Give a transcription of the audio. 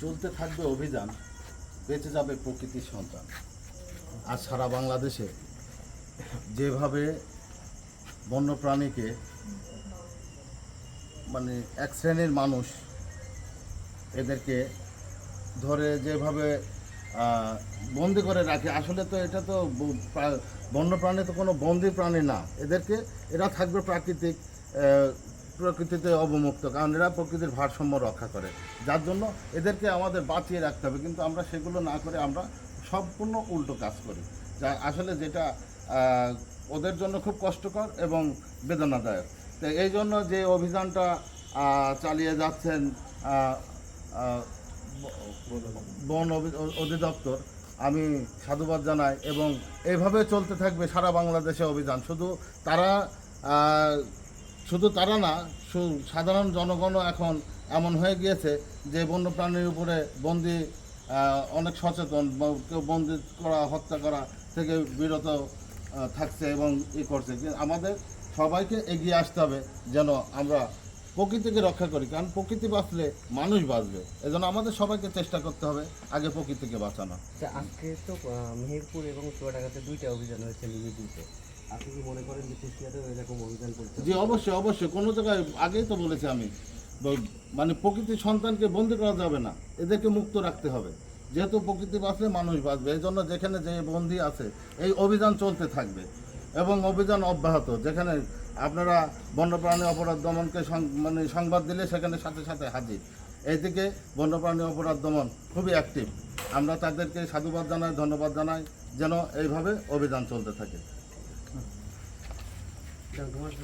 চলতে থাকবে অভিযান, বেঁচে যাবে প্রকৃতির সন্তান। আর সারা বাংলাদেশে যেভাবে বন্যপ্রাণীকে মানে এক শ্রেণির মানুষ এদেরকে ধরে যেভাবে বন্দি করে রাখে, আসলে তো এটা তো বন্যপ্রাণী তো কোনো বন্দি প্রাণী না। এদেরকে, এরা থাকবে প্রাকৃতিক প্রকৃতিতে অবমুক্ত, কারণ এরা প্রকৃতির ভারসাম্য রক্ষা করে। যার জন্য এদেরকে আমাদের বাঁচিয়ে রাখতে হবে, কিন্তু আমরা সেগুলো না করে আমরা সম্পূর্ণ উল্টো কাজ করি। যা আসলে যেটা ওদের জন্য খুব কষ্টকর এবং বেদনাদায়ক। তো এই জন্য যে অভিযানটা চালিয়ে যাচ্ছেন বন অধিদপ্তর, আমি সাধুবাদ জানাই এবং এইভাবে চলতে থাকবে সারা বাংলাদেশে অভিযান। শুধু তারা শুধু তারা না সাধারণ জনগণও এখন এমন হয়ে গিয়েছে যে বন্যপ্রাণীর উপরে বন্দি অনেক সচেতন কেউ বন্দি করা, হত্যা করা থেকে বিরত থাকছে এবং ই করছে। আমাদের সবাইকে এগিয়ে আসতে হবে যেন আমরা প্রকৃতিকে রক্ষা করি, কারণ প্রকৃতি বাঁচলে মানুষ বাঁচবে। এজন্য আমাদের সবাইকে চেষ্টা করতে হবে আগে প্রকৃতিকে বাঁচানো আচ্ছা আজকে তো মেহেরপুর এবং চুয়াডাঙ্গাতে দুইটা অভিযান হয়েছে লিমিটিতে জি, অবশ্যই অবশ্যই। কোনো জায়গায় আগেই তো বলেছি আমি মানে প্রকৃতির সন্তানকে বন্দি করা যাবে না, এদেরকে মুক্ত রাখতে হবে। যেহেতু প্রকৃতি বাঁচলে মানুষ বাঁচবে এই জন্য যেখানে যে বন্দি আছে, এই অভিযান চলতে থাকবে। এবং অভিযান অব্যাহত, যেখানে আপনারা বন্যপ্রাণী অপরাধ দমনকে মানে সংবাদ দিলে সেখানে সাথে সাথে হাজির। এইদিকে বন্যপ্রাণী অপরাধ দমন খুবই অ্যাক্টিভ আমরা তাদেরকে সাধুবাদ জানাই, ধন্যবাদ জানাই, যেন এইভাবে অভিযান চলতে থাকে। Dá algumas